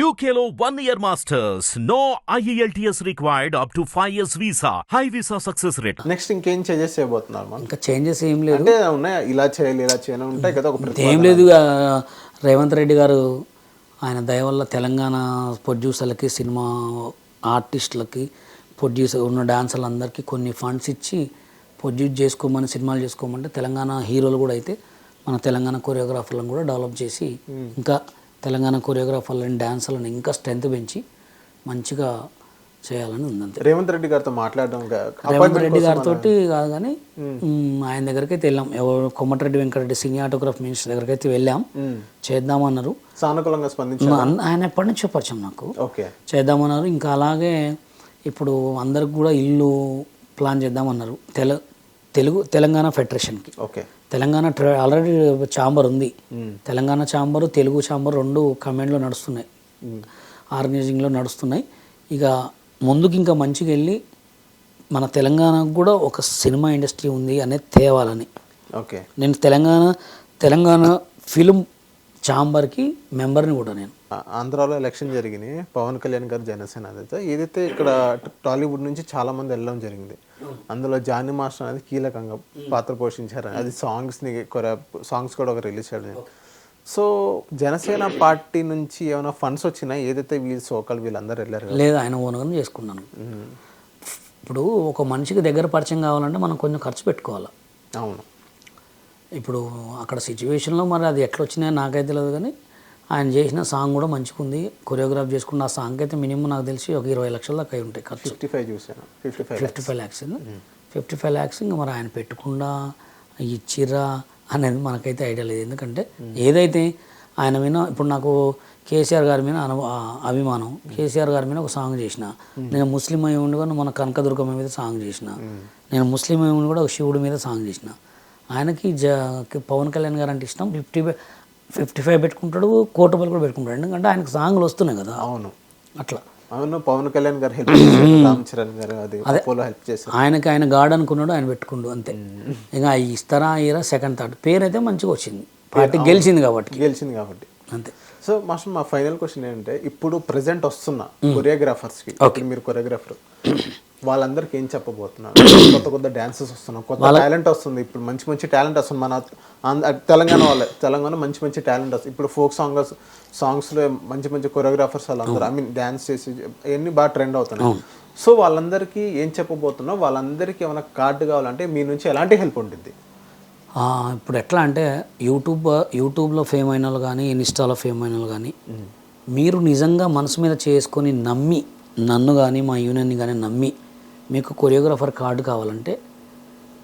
One year masters. No E IELTS required up to 5 years visa. High visa success rate. Next ఇంకేం changes చేయబోతున్నారు మనం ఇంకా changes ఏం లేదు అంటే ఉన్నాయా ఇలా చేయాలి ఇలా చేయాలి ఉంటాయి కదా ఒక ఏం లేదు రేవంత్ రెడ్డి గారు ఆయన దయ వల్ల తెలంగాణ ప్రొడ్యూసర్లకి సినిమా ఆర్టిస్టులకి ప్రొడ్యూసర్ ఉన్న డాన్సర్లందరికీ కొన్ని ఫండ్స్ ఇచ్చి ప్రొడ్యూస్ చేసుకోమని సినిమాలు చేసుకోమంటే తెలంగాణ హీరోలు కూడా అయితే మన తెలంగాణ కొరియోగ్రాఫర్లను కూడా డెవలప్ చేసి ఇంకా తెలంగాణ కొరియోగ్రాఫర్లను డాన్సర్లను ఇంకా స్ట్రెంత్ పెంచి మంచిగా చేయాలని ఉందంతే. రేవంత్ రెడ్డి గారితో మాట్లాడడం రేవంత్ రెడ్డి గారితో కాదు కానీ ఆయన దగ్గరికి అయితే వెళ్ళాం. ఎవరు కొమ్మటిరెడ్డి వెంకటరెడ్డి సినిమాటోగ్రాఫ్ మినిస్టర్ దగ్గరికి అయితే వెళ్ళాం. చేద్దామన్నారు. సానుకూలంగా స్పందించారు? ఆయన ఎప్పటి నుంచో పరిచయం నాకు. ఓకే. చేద్దామన్నారు. ఇంకా అలాగే ఇప్పుడు అందరికి కూడా ఇల్లు ప్లాన్ చేద్దామన్నారు. తెల తెలుగు తెలంగాణ ఫెడరేషన్కి. ఓకే. తెలంగాణ ట్ర- ఆల్రెడీ ఛాంబర్ ఉంది. తెలంగాణ ఛాంబరు తెలుగు ఛాంబర్ రెండు కమాండ్లో నడుస్తున్నాయి. ఆర్గనైజింగ్లో నడుస్తున్నాయి ఇక ముందుకు ఇంకా మంచిగా వెళ్ళి మన తెలంగాణకు కూడా ఒక సినిమా ఇండస్ట్రీ ఉంది అనేది తేవాలని. ఓకే. నేను తెలంగాణ తెలంగాణ ఫిలిం ఛాంబర్కి మెంబర్ని కూడా నేను. ఆంధ్రాలో ఎలక్షన్ జరిగినాయి. పవన్ కళ్యాణ్ గారు జనసేన అదైతే. ఏదైతే ఇక్కడ టాలీవుడ్ నుంచి చాలా మంది వెళ్ళడం జరిగింది. అందులో జానీ మాస్టర్ అనేది కీలకంగా పాత్ర పోషించారు అది సాంగ్స్ని సాంగ్స్ కూడా ఒక రిలీజ్ చేయడం సో జనసేన పార్టీ నుంచి ఏమైనా ఫండ్స్ వచ్చినా ఏదైతే వీళ్ళు సోకల్ వీళ్ళందరూ వెళ్ళారు లేదా ఆయన ఓనగా చేసుకున్నాను. ఇప్పుడు ఒక మనిషికి దగ్గర పరిచయం కావాలంటే మనం కొంచెం ఖర్చు పెట్టుకోవాలి? అవును. ఇప్పుడు అక్కడ సిచ్యువేషన్లో మరి అది ఎట్లా వచ్చినాయో నాకైతే తెలియదు కానీ ఆయన చేసిన సాంగ్ కూడా మంచిగా ఉంది కొరియోగ్రాఫ్ చేసుకున్న ఆ సాంగ్ అయితే మినిమం నాకు తెలిసి ఒక ఇరవై లక్షల దాకా అయి ఉంటాయి ఖర్చు. ఫిఫ్టీ ఫైవ్ చూసాను fifty five fifty five lakhs fifty five lakhs ఇంకా మరి ఆయన పెట్టకుండా ఇచ్చిర్రా అనేది మనకైతే ఐడియా లేదు. ఎందుకంటే ఏదైతే ఆయన మీద ఇప్పుడు నాకు కేసీఆర్ గారి మీద అను అభిమానం. కేసీఆర్ గారి మీద ఒక సాంగ్ చేసిన. నేను ముస్లిం అయి ఉండి కూడా మన కనకదుర్గమ్మ మీద సాంగ్ చేసిన. నేను ముస్లిం అయి ఉండి కూడా ఒక శివుడి మీద సాంగ్ చేసిన. ఆయనకి జ పవన్ కళ్యాణ్ గారు అంటే ఇష్టం. ఫిఫ్టీ ఫిఫ్టీ ఫైవ్ పెట్టుకుంటాడు కోటి రూపాయలు కూడా పెట్టుకుంటాడు. ఎందుకంటే ఆయనకు సాంగ్లు వస్తున్నాయి కదా. అవును. అట్లా. అవును పవన్ కళ్యాణ్ గారు హెల్ప్ రామ్ చరణ్ గారు అది అపోలో హెల్ప్ చేశారు. ఆయనకి ఆయన గాడ్ అనుకున్నాడు ఆయన పెట్టుకుండు అంతే. ఇంకా అవి ఇస్తారా ఇయరా సెకండ్ థర్డ్ పేరు అయితే మంచిగా వచ్చింది. పార్టీ గెలిచింది కాబట్టి. గెలిచింది కాబట్టి. అంతే. సో మాస్టర్ మా ఫైనల్ క్వశ్చన్ ఏంటంటే ఇప్పుడు ప్రెసెంట్ వస్తున్న కొరియోగ్రాఫర్స్కి ఇప్పుడు మీరు కొరియోగ్రాఫర్ వాళ్ళందరికీ ఏం చెప్పబోతున్నారు కొత్త కొత్త డాన్సెస్ వస్తున్నాయి కొత్త టాలెంట్ వస్తుంది. ఇప్పుడు మంచి మంచి టాలెంట్ వస్తుంది. మన తెలంగాణ వాళ్ళే. తెలంగాణ మంచి మంచి టాలెంట్ వస్తుంది. ఇప్పుడు ఫోక్ సాంగ్ సాంగ్స్లో మంచి మంచి కొరియోగ్రాఫర్స్ వాళ్ళందరూ ఐ మీన్ డాన్స్ చేసి అవన్నీ బాగా ట్రెండ్ అవుతున్నాయి. సో వాళ్ళందరికీ ఏం చెప్పబోతున్నావు వాళ్ళందరికీ ఏమైనా కార్డు కావాలంటే మీ నుంచి ఎలాంటి హెల్ప్ ఉంటుంది? ఇప్పుడు ఎట్లా అంటే యూట్యూబ్ యూట్యూబ్లో ఫేమ్ అయిన వాళ్ళు కానీ ఇన్స్టాలో ఫేమ్ అయిన వాళ్ళు కానీ మీరు నిజంగా మనసు మీద చేసుకొని నమ్మి నన్ను కానీ మా యూనియన్ని కానీ నమ్మి మీకు కొరియోగ్రాఫర్ కార్డు కావాలంటే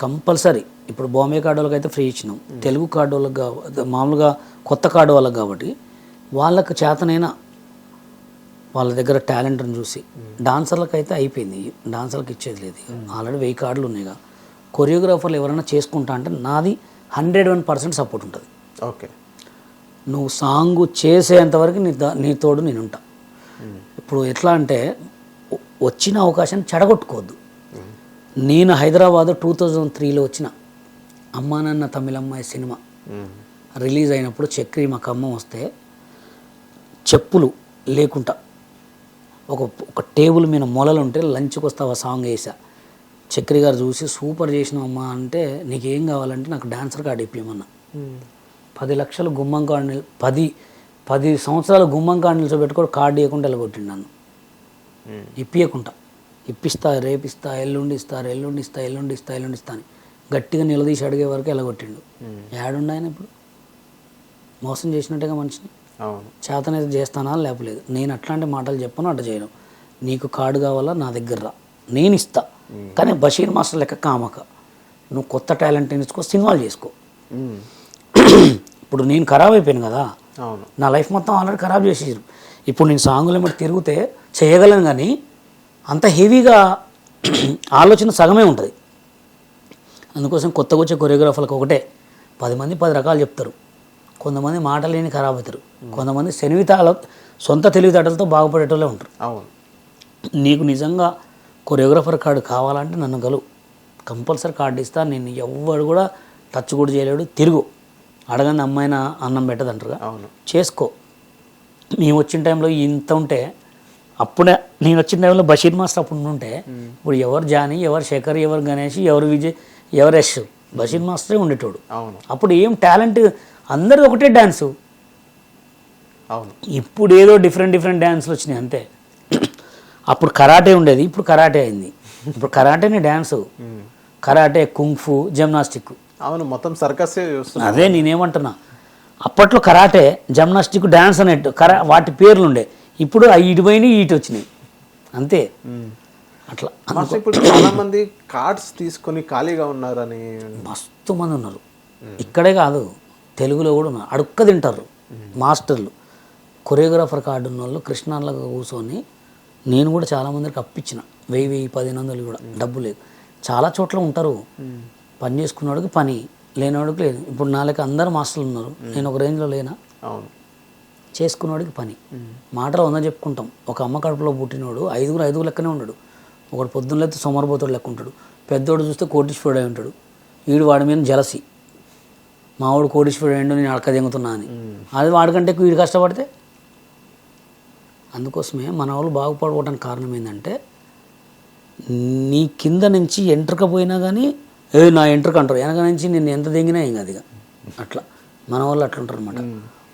కంపల్సరీ ఇప్పుడు బాంబే కార్డు వాళ్ళకి అయితే ఫ్రీ ఇచ్చినాం. తెలుగు కార్డు వాళ్ళకి మామూలుగా కొత్త కార్డు వాళ్ళకి కాబట్టి వాళ్ళకి చేతనైనా వాళ్ళ దగ్గర టాలెంట్ని చూసి డాన్సర్లకు అయితే అయిపోయింది. డాన్సర్లకు ఇచ్చేది లేదు. ఆల్రెడీ వెయ్యి కార్డులు ఉన్నాయిగా. కొరియోగ్రాఫర్లు ఎవరైనా చేసుకుంటా అంటే నాది హండ్రెడ్ వన్ పర్సెంట్ సపోర్ట్ ఉంటుంది. ఓకే. నువ్వు సాంగ్ చేసేంతవరకు నీ దా- నీ తోడు నేను ఉంటా ఇప్పుడు ఎట్లా అంటే వచ్చిన అవకాశాన్ని చెడగొట్టుకోవద్దు. నేను హైదరాబాద్ టూ థౌజండ్ త్రీలో వచ్చిన అమ్మా నాన్న తమిళమ్మాయి సినిమా రిలీజ్ అయినప్పుడు చక్రి మా కమ్మం వస్తే చెప్పులు లేకుండా ఒక ఒక టేబుల్ మీద మొలలు ఉంటే లంచ్కి వస్తావా సాంగ్ వేసా. చక్రి గారు చూసి సూపర్ చేసినావమ్మా అంటే నీకేం కావాలంటే నాకు డాన్సర్ కార్డు ఇప్పిమన్నా పది లక్షలు గుమ్మం కార్డు పది పది సంవత్సరాలు గుమ్మం కార్డు నిల్చోబెట్టుకొని కార్డు ఇవ్వకుండా వెళ్ళగొట్టిండు నన్ను. ఇప్పియకుండా ఇప్పిస్తా రేపిస్తా ఎల్లుండి ఇస్తా ఎల్లుండి ఇస్తా ఎల్లుండి ఇస్తా ఎల్లుండి ఇస్తా అని. గట్టిగా నిలదీసి అడిగే వరకు వెళ్ళగొట్టిండు ఏడుండి ఆయన ఇప్పుడు? మోసం చేసినట్టుగా మనిషిని? చేతనైతే చేస్తానా లేపలేదు. నేను అట్లాంటి మాటలు చెప్పను అట్ట చేయను. నీకు కార్డు కావాలా? నా దగ్గర రా. నేను ఇస్తా. కానీ బషీర్ మాస్టర్ లెక్క కామక. నువ్వు కొత్త టాలెంట్ నేర్చుకో సినిమాలు చేసుకో. ఇప్పుడు నేను ఖరాబ్ అయిపోయాను కదా. నా లైఫ్ మొత్తం ఆల్రెడీ ఖరాబ్ చేసేసారు. ఇప్పుడు నేను సాంగుల మీద తిరిగితే చేయగలను కానీ అంత హెవీగా ఆలోచన సగమే ఉంటుంది. అందుకోసం కొత్తగా వచ్చే కొరియోగ్రాఫర్లకు ఒకటే పది మంది పది రకాలు చెప్తారు. కొంతమంది మాటలు లేని ఖరాబ్ అవుతారు. కొంతమంది శనివితాల సొంత తెలివితేటలతో బాగుపడేటోళ్ళే ఉంటారు. అవును. నీకు నిజంగా కొరియోగ్రాఫర్ కార్డు కావాలంటే నన్ను గలు కంపల్సరీ కార్డు ఇస్తా. నేను ఎవ్వడు కూడా టచ్ కూడా చేయలేడు. తిరుగు. అడగని అమ్మాయిన అన్నం పెట్టదంటారుగా. అవును. చేసుకో. మేము వచ్చిన టైంలో ఇంత ఉంటే అప్పుడే నేను వచ్చిన టైంలో బషీర్ మాస్టర్ అప్పుడు ఉంటే ఇప్పుడు ఎవరు జానీ ఎవరు శేఖర్ ఎవరు గణేష్ ఎవరు విజయ్ ఎవరు యశ్ బషీర్ మాస్టరే ఉండేటోడు. అవును. అప్పుడు ఏం టాలెంట్ అందరిది ఒకటే డ్యాన్సు అవును. ఇప్పుడు ఏదో డిఫరెంట్ డిఫరెంట్ డ్యాన్స్లు వచ్చినాయి అంతే. అప్పుడు కరాటే ఉండేది ఇప్పుడు కరాటే అయింది. ఇప్పుడు కరాటేనే dance karate kung fu gymnastic. అవును మొత్తం సర్కసే అదే నేనేమంటున్నా అప్పట్లో కరాటే జిమ్నాస్టిక్ డ్యాన్స్ అనేట్టు కరా వాటి పేర్లు ఉండే ఇప్పుడు ఆ ఇటు పోయినాయి ఇటు వచ్చినాయి. అంతే. అట్లా. ఇప్పుడు చాలా మంది కార్డ్స్ తీసుకొని ఖాళీగా ఉన్నారని మస్తు మంది ఉన్నారు. ఇక్కడే కాదు తెలుగులో కూడా ఉన్నారు. అడుక్క తింటారు మాస్టర్లు. కొరియోగ్రాఫర్ కార్డు ఉన్న వాళ్ళు కృష్ణాలకు కూర్చొని నేను కూడా చాలా మందికి అప్పించిన. వెయ్యి వెయ్యి పదిహేను వందలు కూడా. డబ్బు లేదు. చాలా చోట్ల ఉంటారు. పని చేసుకున్నవాడికి పని లేనివాడికి లేదు. ఇప్పుడు నా లెక్క అందరు మాస్టర్లు ఉన్నారు. నేను ఒక రేంజ్లో లేనా? అవును. చేసుకున్నవాడికి పని. మాటలు ఉందని చెప్పుకుంటాం. ఒక అమ్మ కడుపులో పుట్టినోడు ఐదుగురు ఐదుగురు లెక్కనే ఉన్నాడు ఒకడు పొద్దున్న లేకపోతే సోమరపోతుడు లెక్క ఉంటాడు. పెద్దోడు చూస్తే కోటీశ్వరుడు అయి ఉంటాడు. వీడు వాడి మీద జలసి. మావాడు కోటీశ్వరుడు అయ్యిండు నేను అడక దింగుతున్నా అని. అది వాడికంటే ఎక్కువ వీడు కష్టపడితే? అందుకోసమే మన వాళ్ళు బాగుపడకపోవడానికి కారణం ఏంటంటే నీ కింద నుంచి ఎంట్రక పోయినా కానీ ఏ నా ఎంట్రక అంటారు. వెనక నుంచి నేను ఎంత దిగినా ఏం కాదు ఇక. అట్లా. మన వాళ్ళు అట్లా ఉంటారు అనమాట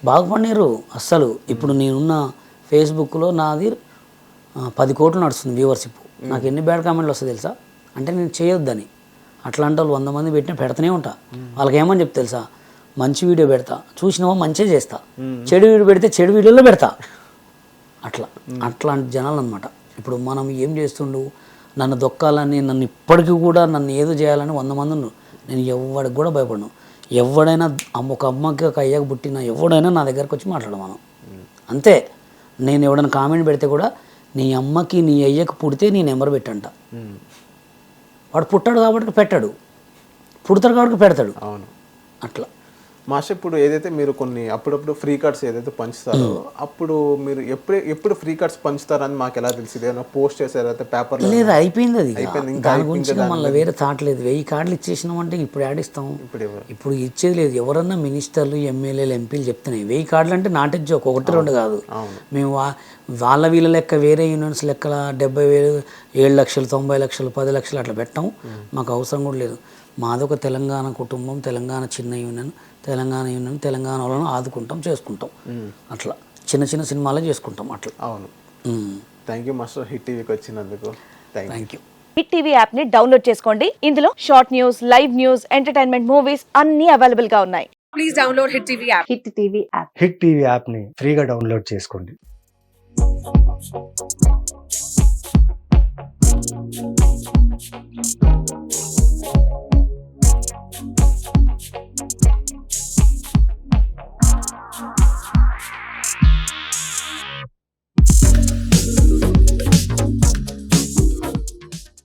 బాగుపడినారు. అస్సలు ఇప్పుడు నేనున్న ఫేస్బుక్లో నాది పది కోట్లు నడుస్తుంది వ్యూవర్షిప్. నాకు ఎన్ని బ్యాడ్ కామెంట్లు వస్తాయి తెలుసా? అంటే నేను చేయొద్దని. అట్లాంటి వాళ్ళు వంద మంది పెట్టినా పెడతానే ఉంటా. వాళ్ళకి ఏమని చెప్తా తెలుసా? మంచి వీడియో పెడతా. చూసినావా మంచిగా చేస్తా. చెడు వీడియో పెడితే చెడు వీడియోలో పెడతా. అట్లా. అట్లాంటి జనాలు అనమాట ఇప్పుడు మనం ఏం చేస్తుండు? నన్ను దొక్కాలని నన్ను ఇప్పటికీ కూడా నన్ను ఏదో చేయాలని వంద మంది నేను ఎవడికి కూడా భయపడను. ఎవడైనా అమ్మ ఒక అమ్మకి ఒక అయ్యకి పుట్టిన ఎవడైనా నా దగ్గరకు వచ్చి మాట్లాడమను అంతే. నేను ఎవడైనా కామెంట్ పెడితే కూడా నీ అమ్మకి నీ అయ్యకి పుడితే నీ నెంబర్ పెట్టంట. వాడు పుట్టాడు కాబట్టి పెట్టాడు. పుడతాడు కాబట్టి పెడతాడు. అవును. అట్లా. మాస్టర్ ఇప్పుడు ఏదైతే మీరు కొన్ని అప్పుడప్పుడు ఫ్రీ కార్డ్స్ ఏదైతే పంచుతారో అప్పుడు మీరు ఎప్పుడు ఎప్పుడు ఫ్రీ కార్డ్స్ పంచుతారని మాకు ఎలా తెలిసింది ఏమైనా పోస్ట్ చేశారు? అయితే పేపర్లో లేదు అయిపోయింది అది. ఇక. అయిపోయింది. ఇంకా దాని గురించి మళ్ళీ వేరే థాట్ లేదు. వెయ్యి కార్డులు ఇచ్చేసినామంటే ఇప్పుడు ఆడిస్తాం ఇప్పుడు ఎవరు? ఇప్పుడు ఇచ్చేది లేదు. ఎవరన్నా మినిస్టర్లు ఎమ్మెల్యేలు ఎంపీలు చెప్తున్నాయి. వెయ్యి కార్డులు అంటే నాట్ జోక్ ఒకటి రెండు కాదు. మేము వాళ్ళ వీళ్ళ లెక్క వేరే యూనియన్స్ లెక్కల డెబ్బై వేలు ఏడు లక్షలు తొంభై లక్షలు పది లక్షలు అట్లా పెట్టాం. మాకు అవసరం కూడా లేదు. మాదొక తెలంగాణ కుటుంబం తెలంగాణ చిన్న యూనియన్ తెలంగాణ యూనియన్ తెలంగాణ వాళ్ళను ఆదుకుంటాం చేసుకుంటాం. అట్లా. చిన్న చిన్న సినిమాలే చేసుకుంటాం అట్లా. అవును. థ్యాంక్ యూ మాస్టర్ హిట్ టీవీకి వచ్చినందుకు. థ్యాంక్ యూ హిట్ టీవీ యాప్ని డౌన్లోడ్ చేసుకోండి. ఇందులో short news live news entertainment movies అన్ని అవైలబుల్గా ఉన్నాయి. Please download Hit TV app. Hit TV app Hit TV యాప్ని ఫ్రీగా డౌన్లోడ్ చేసుకోండి. Thank you.